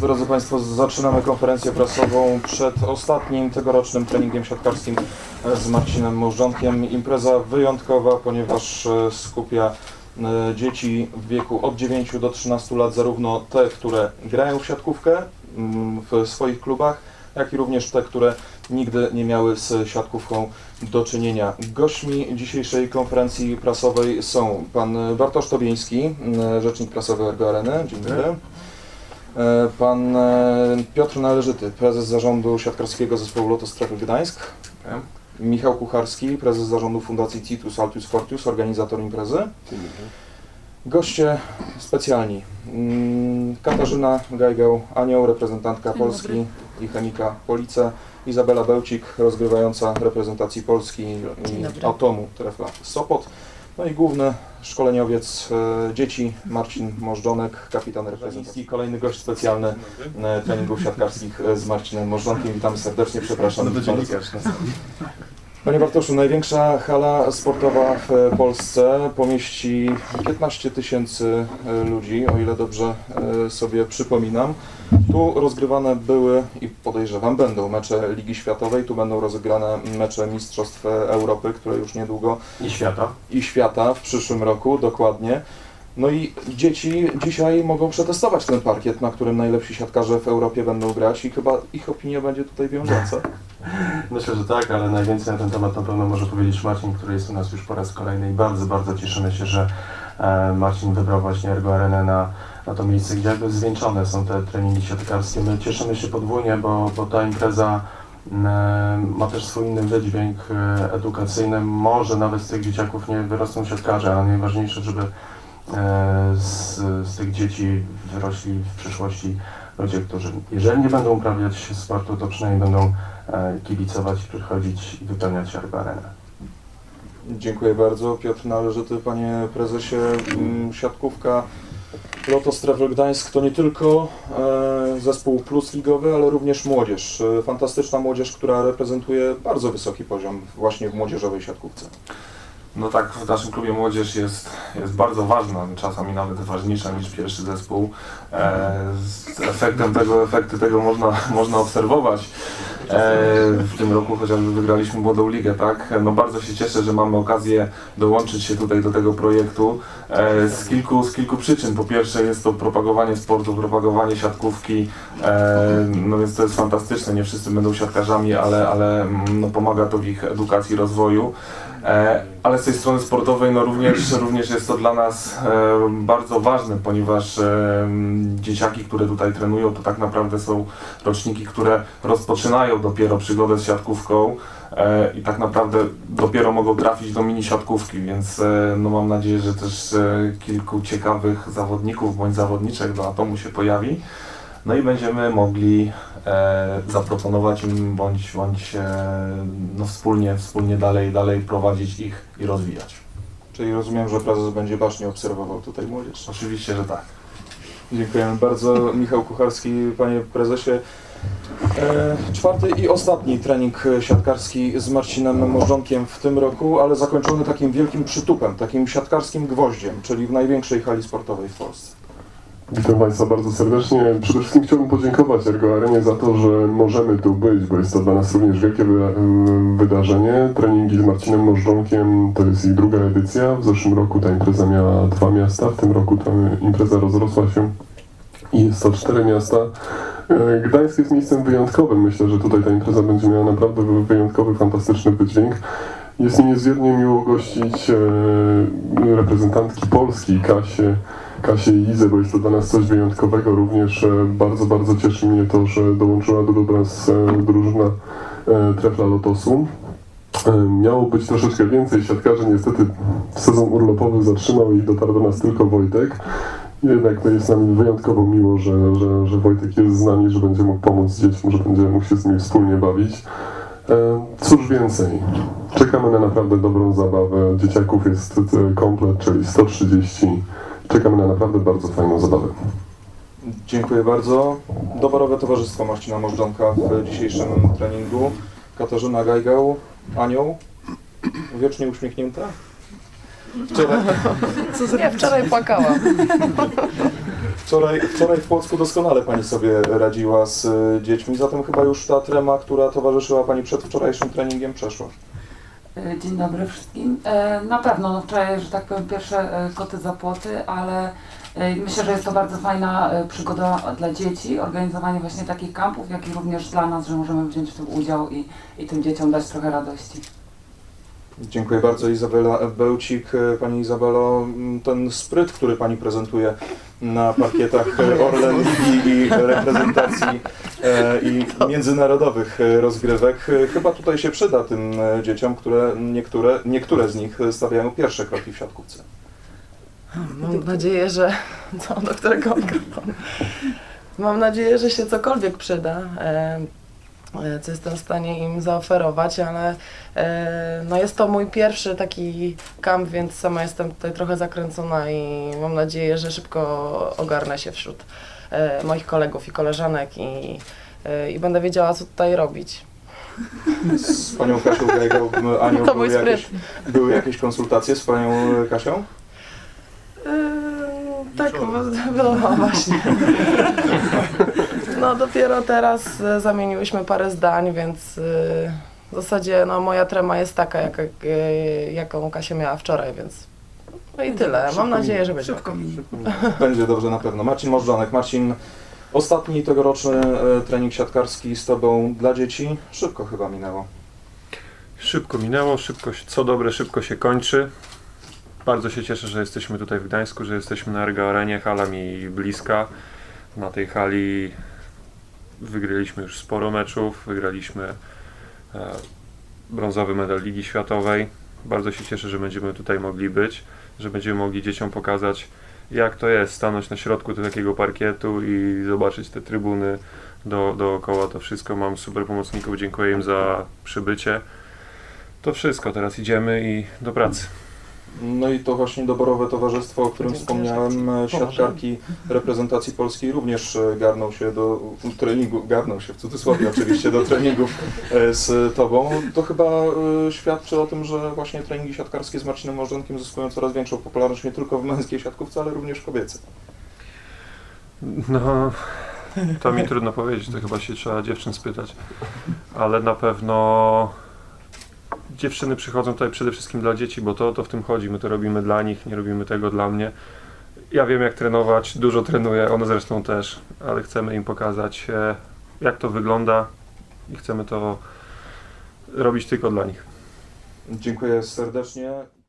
drodzy Państwo, zaczynamy konferencję prasową przed ostatnim tegorocznym treningiem siatkarskim z Marcinem Możdżonkiem. Impreza wyjątkowa, ponieważ e, skupia e, dzieci w wieku od 9 do 13 lat, zarówno te, które grają w siatkówkę mm, w swoich klubach, jak i również te, które nigdy nie miały z siatkówką do czynienia. Gośćmi dzisiejszej konferencji prasowej są pan Bartosz Tobieński, rzecznik prasowy Ergo Areny. Dzień dobry. E, Pan e, Piotr Należyty, prezes zarządu siatkarskiego zespołu Lotos Trefl Gdańsk. Michał Kucharski, prezes zarządu Fundacji Titus Altius Fortius, organizator imprezy. Goście specjalni. Mm, Katarzyna Gajgał, Anioł, reprezentantka Polski i chemika Police. Izabela Bełcik, rozgrywająca reprezentacji Polski i. Atomu Trefla Sopot. No i główny szkoleniowiec e, dzieci Marcin Możdżonek, kapitan reprezentacji. Kolejny gość specjalny e, treningów siatkarskich e, z Marcinem Możdżonkiem. Witamy serdecznie, przepraszam. No to dziennikarz na sali. Panie Bartoszu, największa hala sportowa w e, Polsce pomieści 15 tysięcy e, ludzi, o ile dobrze e, sobie przypominam. Tu rozgrywane były i podejrzewam będą mecze Ligi Światowej, tu będą rozegrane mecze Mistrzostw Europy, które już niedługo I świata. i świata w przyszłym roku, dokładnie. No i dzieci dzisiaj mogą przetestować ten parkiet, na którym najlepsi siatkarze w Europie będą grać i chyba ich opinia będzie tutaj wiążąca. Myślę, że tak, ale najwięcej na ten temat na pewno może powiedzieć Marcin, który jest u nas już po raz kolejny i bardzo, bardzo cieszymy się, że e, Marcin wybrał właśnie Ergo Arenę na, na to miejsce, gdzie jakby zwieńczone są te treningi siatkarskie. My cieszymy się podwójnie, bo, bo ta impreza e, ma też swój inny wydźwięk e, edukacyjny. Może nawet z tych dzieciaków nie wyrosną siatkarze, ale najważniejsze, żeby z, z tych dzieci wyrośli w przyszłości ludzie, którzy jeżeli nie będą uprawiać sportu, to przynajmniej będą e, kibicować, przychodzić i wypełniać Ergo Arenę. Dziękuję bardzo. Piotr Należyty, panie prezesie. Mm, Siatkówka Lotos Trefl Gdańsk to nie tylko e, zespół plus ligowy, ale również młodzież. E, Fantastyczna młodzież, która reprezentuje bardzo wysoki poziom właśnie w młodzieżowej siatkówce. No tak, w naszym klubie młodzież jest, jest bardzo ważna, czasami nawet ważniejsza niż pierwszy zespół. E, z efektem tego, efekty tego można, można obserwować. E, w tym roku chociażby wygraliśmy Młodą Ligę, tak? No bardzo się cieszę, że mamy okazję dołączyć się tutaj do tego projektu e, z, kilku, z kilku przyczyn. Po pierwsze jest to propagowanie sportu, propagowanie siatkówki, e, no więc to jest fantastyczne. Nie wszyscy będą siatkarzami, ale, ale mm, no, pomaga to w ich edukacji, rozwoju. E, Ale z tej strony sportowej no również, również jest to dla nas e, bardzo ważne, ponieważ e, dzieciaki, które tutaj trenują, to tak naprawdę są roczniki, które rozpoczynają dopiero przygodę z siatkówką i tak naprawdę dopiero mogą trafić do mini siatkówki, więc no mam nadzieję, że też kilku ciekawych zawodników bądź zawodniczek do Atomu się pojawi. No i będziemy mogli e, zaproponować im bądź, bądź e, no wspólnie, wspólnie dalej, dalej prowadzić ich i rozwijać. Czyli rozumiem, że prezes będzie bacznie obserwował tutaj młodzież. Oczywiście, że tak. Dziękujemy bardzo. Michał Kucharski, panie prezesie. E, czwarty i ostatni trening siatkarski z Marcinem Możdżonkiem w tym roku, ale zakończony takim wielkim przytupem, takim siatkarskim gwoździem, czyli w największej hali sportowej w Polsce. Witam Państwa bardzo serdecznie. Przede wszystkim chciałbym podziękować Ergo Arenie za to, że możemy tu być, bo jest to dla nas również wielkie wy- wydarzenie. Treningi z Marcinem Możdżonkiem to jest ich druga edycja. W zeszłym roku ta impreza miała dwa miasta, w tym roku ta impreza rozrosła się i jest to cztery miasta. E, Gdańsk jest miejscem wyjątkowym. Myślę, że tutaj ta impreza będzie miała naprawdę wyjątkowy, fantastyczny wydźwięk. Jest mi niezmiernie miło gościć e, reprezentantki Polski, Kasię, Kasię i Izę, bo jest to dla nas coś wyjątkowego. Również e, bardzo, bardzo cieszy mnie to, że dołączyła do, nas e, drużyna e, Trefla Lotosu. Miało być troszeczkę więcej siatkarzy, niestety sezon urlopowy zatrzymał i dotarł do nas tylko Wojtek. Jednak to jest nam wyjątkowo miło, że, że, że Wojtek jest z nami, że będzie mógł pomóc dzieciom, że będzie mógł się z nimi wspólnie bawić. Cóż więcej, czekamy na naprawdę dobrą zabawę. Dzieciaków jest komplet, czyli 130. Czekamy na naprawdę bardzo fajną zabawę. Dziękuję bardzo. Dobarowe Towarzystwo Marcina Możdżonka w dzisiejszym treningu. Katarzyna Gajgał, Anioł, wiecznie uśmiechnięta. Wczoraj, Ja wczoraj płakałam. Wczoraj, wczoraj w Płocku doskonale Pani sobie radziła z dziećmi, zatem chyba już ta trema, która towarzyszyła Pani przed wczorajszym treningiem przeszła. E, Dzień dobry wszystkim. E, Na pewno no wczoraj, że tak powiem, pierwsze e, koty za płoty, ale myślę, że jest to bardzo fajna przygoda dla dzieci, organizowanie właśnie takich kampów, jak i również dla nas, że możemy wziąć w tym udział i, i tym dzieciom dać trochę radości. Dziękuję bardzo Izabela Bełcik. Pani Izabelo, ten spryt, który Pani prezentuje na parkietach Orlen i, i reprezentacji i międzynarodowych e, rozgrywek e, chyba tutaj się przyda tym e, dzieciom, które niektóre, niektóre z nich stawiają pierwsze kroki w siatkówce. Mam nadzieję, że. Do którego mikrofonu? Mam nadzieję, że się cokolwiek przyda, e, e, co jestem w stanie im zaoferować, ale e, no jest to mój pierwszy taki kamp, więc sama jestem tutaj trochę zakręcona i mam nadzieję, że szybko ogarnę się wśród e, moich kolegów i koleżanek i, e, i będę wiedziała, co tutaj robić. Z Panią Kasią Gajgą, m, Anią, To były mój spryt. jakieś, były jakieś konsultacje z Panią e, Kasią? Yy, tak, no właśnie. No dopiero teraz e, zamieniłyśmy parę zdań, więc e, w zasadzie no, moja trema jest taka, jak, e, jaką Kasia miała wczoraj, więc no i tyle. Szybko Mam nadzieję, że będzie. Szybko. Będzie dobrze na pewno. Marcin Możdżanek. Marcin, ostatni tegoroczny trening siatkarski z Tobą dla dzieci. Szybko chyba minęło. Szybko minęło, szybko, co dobre, szybko się kończy. Bardzo się cieszę, że jesteśmy tutaj w Gdańsku, że jesteśmy na Ergo Arenie, hala mi bliska. Na tej hali wygraliśmy już sporo meczów, wygraliśmy e, brązowy medal Ligi Światowej. Bardzo się cieszę, że będziemy tutaj mogli być, że będziemy mogli dzieciom pokazać, jak to jest stanąć na środku takiego parkietu i zobaczyć te trybuny do, dookoła. To wszystko mam super pomocników, dziękuję im za przybycie. To wszystko, teraz idziemy i do pracy. No i to właśnie doborowe towarzystwo, o którym wspomniałem, siatkarki reprezentacji polskiej również e, garną się do treningu, garną się w cudzysłowie oczywiście, do treningów e, z Tobą. To chyba e, świadczy o tym, że właśnie treningi siatkarskie z Marcinem Możdżankiem zyskują coraz większą popularność nie tylko w męskiej siatkówce, ale również kobiece. No, to mi trudno powiedzieć, to chyba się trzeba dziewczyn spytać. Ale na pewno dziewczyny przychodzą tutaj przede wszystkim dla dzieci, bo to to w tym chodzi. My to robimy dla nich, nie robimy tego dla mnie. Ja wiem jak trenować, dużo trenuję, one zresztą też, ale chcemy im pokazać e, jak to wygląda i chcemy to robić tylko dla nich. Dziękuję serdecznie.